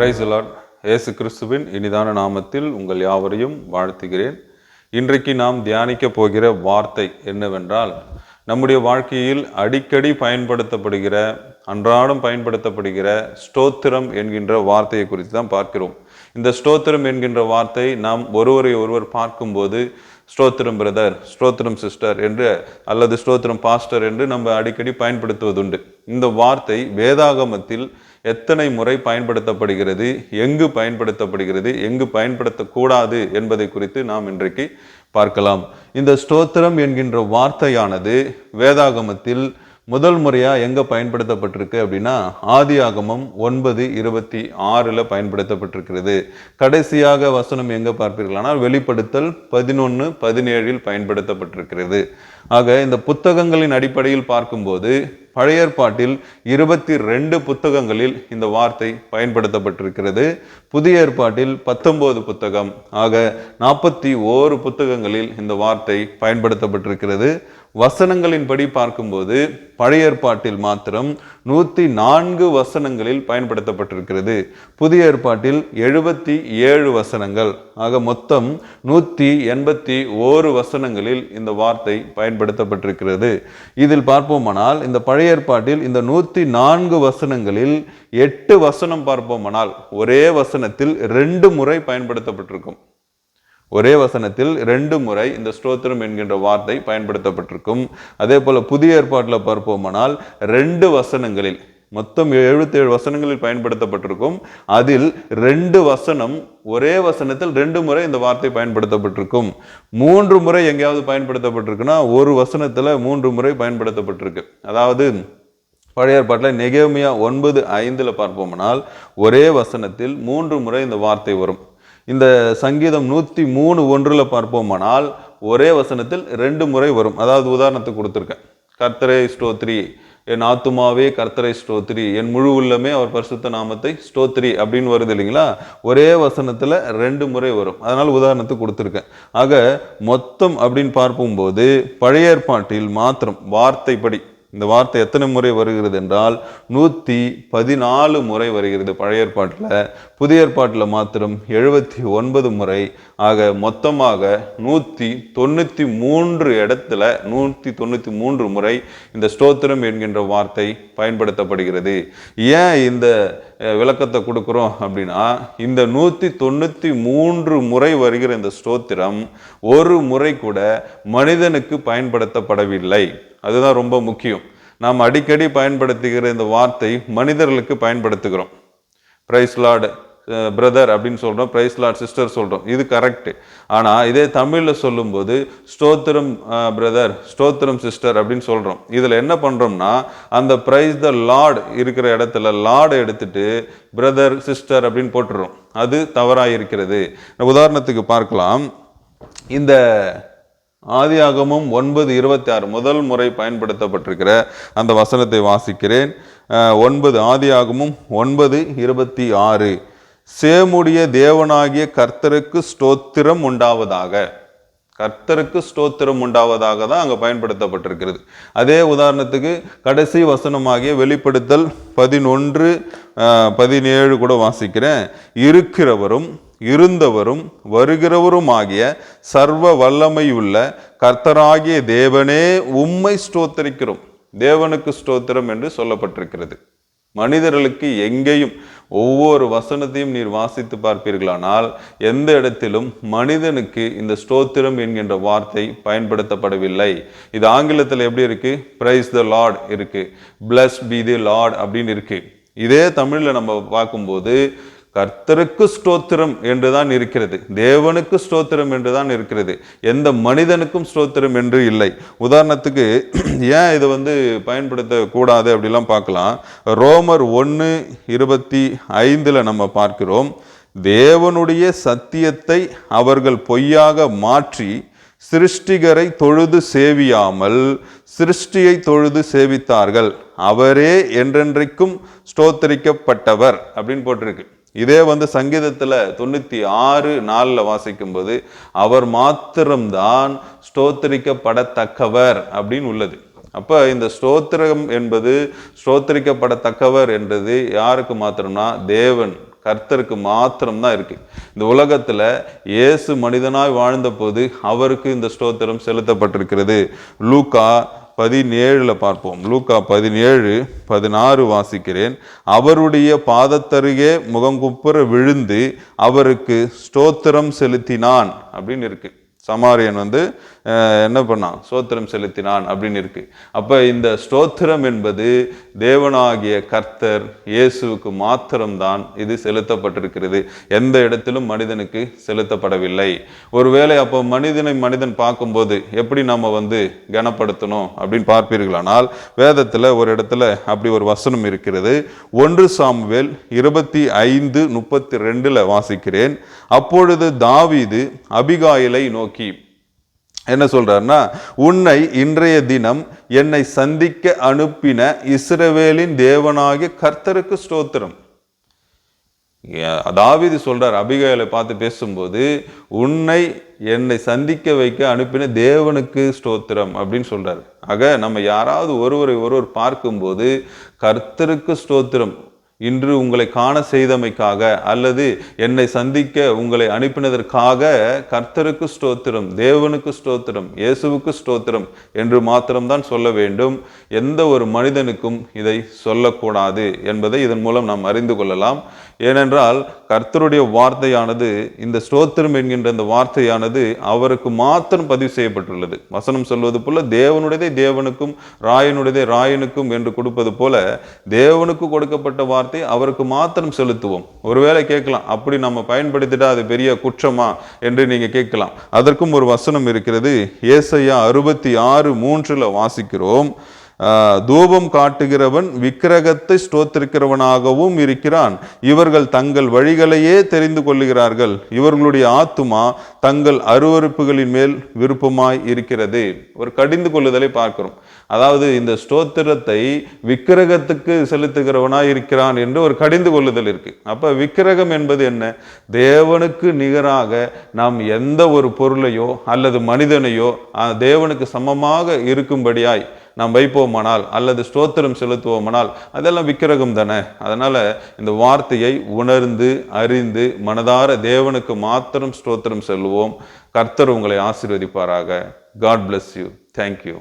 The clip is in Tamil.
பிரைஸ் லார்ட் இயேசு கிறிஸ்துவின் இனிதான நாமத்தில் உங்கள் யாவரையும் வாழ்த்துகிறேன். இன்றைக்கு நாம் தியானிக்க போகிற வார்த்தை என்னவென்றால் நம்முடைய வாழ்க்கையில் அடிக்கடி பயன்படுத்தப்படுகிற அன்றாடம் பயன்படுத்தப்படுகிற ஸ்தோத்திரம் என்கின்ற வார்த்தையை குறித்து தான் பார்க்கிறோம். இந்த ஸ்தோத்திரம் என்கின்ற வார்த்தை நாம் ஒருவரை ஒருவர் பார்க்கும்போது ஸ்தோத்திரம் பிரதர் ஸ்தோத்திரம் சிஸ்டர் என்று அல்லது ஸ்தோத்திரம் பாஸ்டர் என்று நம்ம அடிக்கடி பயன்படுத்துவதுண்டு. இந்த வார்த்தை வேதாகமத்தில் எத்தனை முறை பயன்படுத்தப்படுகிறது எங்கு பயன்படுத்தப்படுகிறது எங்கு பயன்படுத்தக்கூடாது என்பதை குறித்து நாம் இன்றைக்கு பார்க்கலாம். இந்த ஸ்தோத்திரம் என்கின்ற வார்த்தையானது வேதாகமத்தில் முதல் முறையாக எங்கே பயன்படுத்தப்பட்டிருக்கு அப்படின்னா ஆதி ஆகமம் ஒன்பது இருபத்தி ஆறில் பயன்படுத்தப்பட்டிருக்கிறது. கடைசியாக வசனம் எங்கே பார்ப்பீர்களானால் வெளிப்படுத்தல் பதினொன்று பதினேழில் பயன்படுத்தப்பட்டிருக்கிறது. ஆக இந்த புத்தகங்களின் அடிப்படையில் பார்க்கும்போது பழைய ஏற்பாட்டில் இருபத்தி ரெண்டு புத்தகங்களில் இந்த வார்த்தை பயன்படுத்தப்பட்டிருக்கிறது. புதிய ஏற்பாட்டில் பத்தொன்பது புத்தகம். ஆக நாற்பத்தி ஓரு புத்தகங்களில் இந்த வார்த்தை பயன்படுத்தப்பட்டிருக்கிறது. வசனங்களின்படி பார்க்கும்போது பழைய ஏற்பாட்டில் மாத்திரம் நூற்றி நான்கு வசனங்களில் பயன்படுத்தப்பட்டிருக்கிறது. புதிய ஏற்பாட்டில் எழுபத்தி ஏழு வசனங்கள். ஆக மொத்தம் நூற்றி எண்பத்தி ஓரு வசனங்களில் இந்த வார்த்தை பயன்படுத்தப்பட்டிருக்கிறது. இதில் பார்ப்போமானால் இந்த பழைய ஏற்பாட்டில் இந்த நூற்றி நான்கு வசனங்களில் எட்டு வசனம் பார்ப்போமானால் ஒரே வசனத்தில் ரெண்டு முறை பயன்படுத்தப்பட்டிருக்கும். ஒரே வசனத்தில் ரெண்டு முறை இந்த ஸ்தோத்திரம் என்கின்ற வார்த்தை பயன்படுத்தப்பட்டிருக்கும். அதே போல் புதிய ஏற்பாட்டில் பார்ப்போமானால் ரெண்டு வசனங்களில் மொத்தம் எழுபத்தேழு வசனங்களில் பயன்படுத்தப்பட்டிருக்கும். அதில் ரெண்டு வசனம் ஒரே வசனத்தில் ரெண்டு முறை இந்த வார்த்தை பயன்படுத்தப்பட்டிருக்கும். மூன்று முறை எங்கேயாவது பயன்படுத்தப்பட்டிருக்குன்னா ஒரு வசனத்தில் மூன்று முறை பயன்படுத்தப்பட்டிருக்கு. அதாவது பழைய ஏற்பாட்டில் நெகேமியா ஒன்பது ஐந்தில் பார்ப்போம்னால் ஒரே வசனத்தில் மூன்று முறை இந்த வார்த்தை வரும். இந்த சங்கீதம் நூற்றி மூணு ஒன்றில் பார்ப்போமானால் ஒரே வசனத்தில் ரெண்டு முறை வரும். அதாவது உதாரணத்துக்கு கொடுத்துருக்கேன். கர்த்தரே ஸ்டோத்ரி என் ஆத்துமாவே கர்த்தரை ஸ்டோத்ரி என் முழு உள்ளமே அவர் பரிசுத்த நாமத்தை ஸ்டோத்ரி அப்படின்னு வருது இல்லைங்களா? ஒரே வசனத்தில் ரெண்டு முறை வரும். அதனால் உதாரணத்துக்கு கொடுத்துருக்கேன். ஆக மொத்தம் அப்படின்னு பார்க்கும்போது பழைய ஏற்பாட்டில் மாத்திரம் வார்த்தைப்படி இந்த வார்த்தை எத்தனை முறை வருகிறது என்றால் நூற்றி பதினாலு முறை வருகிறது பழைய ஏற்பாட்டில். புதிய ஏற்பாட்டில் மாத்திரம் எழுபத்தி ஒன்பது முறை. ஆக மொத்தமாக நூற்றி தொண்ணூற்றி மூன்று இடத்துல நூற்றி தொண்ணூற்றி மூன்று முறை இந்த ஸ்தோத்திரம் என்கின்ற வார்த்தை பயன்படுத்தப்படுகிறது. ஏன் இந்த விளக்கத்தை கொடுக்குறோம் அப்படின்னா இந்த நூற்றி தொண்ணூற்றி மூன்று முறை வருகிற இந்த ஸ்தோத்திரம் ஒரு முறை கூட மனிதனுக்கு பயன்படுத்தப்படவில்லை. அதுதான் ரொம்ப முக்கியம். நாம் அடிக்கடி பயன்படுத்துகிற இந்த வார்த்தை மனிதர்களுக்கு பயன்படுத்துகிறோம். பிரைஸ் லார்டு பிரதர் அப்படின்னு சொல்கிறோம் பிரைஸ் லார்ட் சிஸ்டர் சொல்கிறோம் இது கரெக்டு ஆனால் இதே தமிழில் சொல்லும்போது ஸ்தோத்திரம் பிரதர் ஸ்தோத்திரம் சிஸ்டர் அப்படின்னு சொல்கிறோம் இதில் என்ன பண்ணுறோம்னா அந்த பிரைஸ் த லார்ட் இருக்கிற இடத்துல லார்டை எடுத்துட்டு பிரதர் சிஸ்டர் அப்படின்னு போட்டுடுறோம் அது தவறாக இருக்கிறது உதாரணத்துக்கு பார்க்கலாம். இந்த ஆதியாகமும் ஒன்பது இருபத்தி ஆறு முதல் முறை பயன்படுத்தப்பட்டிருக்கிற அந்த வசனத்தை வாசிக்கிறேன். ஒன்பது ஆதியாகமும் ஒன்பது இருபத்தி ஆறு. சேமுடைய தேவனாகிய கர்த்தருக்கு ஸ்தோத்திரம் உண்டாவதாக. கர்த்தருக்கு ஸ்தோத்திரம் உண்டாவதாக தான் அங்கே பயன்படுத்தப்பட்டிருக்கிறது. அதே உதாரணத்துக்கு கடைசி வசனமாகிய வெளிப்படுத்தல் பதினொன்று பதினேழு கூட வாசிக்கிறேன். இருக்கிறவரும் இருந்தவரும் வருகிறவருமாகிய சர்வ வல்லமையுள்ள கர்த்தராகிய தேவனே உம்மை ஸ்தோத்தரிக்கிறோம். தேவனுக்கு ஸ்தோத்திரம் என்று சொல்லப்பட்டிருக்கிறது. மனிதர்களுக்கு எங்கேயும் ஒவ்வொரு வசனத்தையும் நீர் வாசித்து பார்ப்பீர்களானால் எந்த இடத்திலும் மனிதனுக்கு இந்த ஸ்தோத்திரம் என்கின்ற வார்த்தை பயன்படுத்தப்படவில்லை. இது ஆங்கிலத்தில் எப்படி இருக்கு? பிரைஸ் த லார்ட் இருக்கு. பிளஸ் பி தி லார்ட் அப்படின்னு இருக்கு. இதே தமிழில் நம்ம பார்க்கும்போது கர்த்தருக்கு ஸ்தோத்திரம் என்றுதான் இருக்கிறது. தேவனுக்கு ஸ்தோத்திரம் என்றுதான் இருக்கிறது. எந்த மனிதனுக்கும் ஸ்தோத்திரம் என்று இல்லை. உதாரணத்துக்கு ஏன் இதை வந்து பயன்படுத்தக்கூடாது அப்படிலாம் பார்க்கலாம். ரோமர் ஒன்று இருபத்தி ஐந்தில் நம்ம பார்க்கிறோம். தேவனுடைய சத்தியத்தை அவர்கள் பொய்யாக மாற்றி சிருஷ்டிகரை தொழுது சேவியாமல் சிருஷ்டியை தொழுது சேவித்தார்கள். அவரே என்றென்றைக்கும் ஸ்தோத்தரிக்கப்பட்டவர் அப்படின்னு போட்டிருக்கு. இதே வந்து சங்கீதத்தில் தொண்ணூற்றி ஆறு நாலில் வாசிக்கும்போது அவர் மாத்திரம்தான் ஸ்தோத்திரிக்கப்படத்தக்கவர் அப்படின்னு உள்ளது. அப்போ இந்த ஸ்தோத்திரம் என்பது ஸ்தோத்தரிக்கப்படத்தக்கவர் என்றது யாருக்கு மாத்திரம்னா தேவன் கர்த்தருக்கு மாத்திரம்தான் இருக்குது இந்த உலகத்தில் இயேசு மனிதனாய் வாழ்ந்தபோது அவருக்கு இந்த ஸ்தோத்திரம் செலுத்தப்பட்டிருக்கிறது. லூக்கா பதினேழில் பார்ப்போம். லூக்கா பதினேழு பதினாறு வாசிக்கிறேன். அவருடைய பாதத்தருகே முகங்குப்புற விழுந்து அவருக்கு ஸ்தோத்திரம் செலுத்தினான் அப்படின்னு இருக்கு. சமாரியன் வந்து என்ன பண்ணான்? ஸ்தோத்திரம் செலுத்தினான் அப்படின்னு இருக்கு. அப்போ இந்த ஸ்தோத்திரம் என்பது தேவனாகிய கர்த்தர் இயேசுவுக்கு மாத்திரம்தான் இது செலுத்தப்பட்டிருக்கிறது. எந்த இடத்திலும் மனிதனுக்கு செலுத்தப்படவில்லை. ஒருவேளை அப்போ மனிதனை மனிதன் பார்க்கும்போது எப்படி நம்ம வந்து கனப்படுத்தணும் அப்படின்னு பார்ப்பீர்களானால் வேதத்தில் ஒரு இடத்துல அப்படி ஒரு வசனம் இருக்கிறது. ஒன்று சாமுவேல் இருபத்தி ஐந்து முப்பத்தி ரெண்டில் வாசிக்கிறேன். அப்பொழுது தாவீது அபிகாயிலை நோக்கி என்ன சொல்றாருன்னா உன்னை இன்றைய தினம் என்னை சந்திக்க அனுப்பின இஸ்ரவேலின் தேவனாகிய கர்த்தருக்கு ஸ்தோத்திரம். அதாவது சொல்றார் அபிகையில பார்த்து பேசும்போது உன்னை என்னை சந்திக்க வைக்க அனுப்பின தேவனுக்கு ஸ்தோத்திரம் அப்படின்னு சொல்றாரு. ஆக நம்ம யாராவது ஒருவரை ஒருவர் பார்க்கும்போது கர்த்தருக்கு ஸ்தோத்திரம். இன்று உங்களை காண செய்தமைக்காக அல்லது என்னை சந்திக்க உங்களை அனுப்பினதற்காக கர்த்தருக்கு ஸ்தோத்திரம் தேவனுக்கு ஸ்தோத்திரம் இயேசுவுக்கு ஸ்தோத்திரம் என்று மாத்திரம்தான் சொல்ல வேண்டும். எந்த ஒரு மனிதனுக்கும் இதை சொல்லக்கூடாது என்பதை இதன் மூலம் நாம் அறிந்து கொள்ளலாம். ஏனென்றால் கர்த்தருடைய வார்த்தையானது இந்த ஸ்தோத்திரம் என்கின்ற அந்த வார்த்தையானது அவருக்கு மாத்திரம் பதிவு செய்யப்பட்டுள்ளது. வசனம் சொல்வது போல தேவனுடையதை தேவனுக்கும் ராயனுடையதை ராயனுக்கும் என்று கொடுப்பது போல தேவனுக்கு கொடுக்கப்பட்ட வார்த்தை அவருக்கு மாத்திரம் செலுத்துவோம். ஒருவேளை கேட்கலாம் அப்படி நம்ம பயன்படுத்திட்டா அது பெரிய குற்றமா என்று நீங்க கேட்கலாம். அதற்கும் ஒரு வசனம் இருக்கிறது ஏசையா அறுபத்தி ஆறு மூன்றுல வாசிக்கிறோம். தூபம் காட்டுகிறவன் விக்கிரகத்தை ஸ்தோத்திருக்கிறவனாகவும் இருக்கிறான். இவர்கள் தங்கள் வழிகளையே தெரிந்து கொள்ளுகிறார்கள். இவர்களுடைய ஆத்துமா தங்கள் அருவருப்புகளின் மேல் விருப்பமாய் இருக்கிறது. ஒரு கடிந்து கொள்ளுதலை பார்க்கிறோம். அதாவது இந்த ஸ்தோத்திரத்தை விக்கிரகத்துக்கு செலுத்துகிறவனாய் இருக்கிறான் என்று ஒரு கடிந்து கொள்ளுதல் இருக்கு. அப்ப விக்கிரகம் என்பது என்ன? தேவனுக்கு நிகராக நாம் எந்த ஒரு பொருளையோ அல்லது மனிதனையோ தேவனுக்கு சமமாக இருக்கும்படியாய் நாம் வைப்போமானால் அல்லது ஸ்தோத்திரம் செலுத்துவோமானால் அதெல்லாம் விக்கிரகம் தானே. அதனால் இந்த வார்த்தையை உணர்ந்து அறிந்து மனதார தேவனுக்கு மாத்திரம் ஸ்தோத்திரம் செல்வோம் கர்த்தர் உங்களை ஆசீர்வதிப்பாராக. God bless you thank you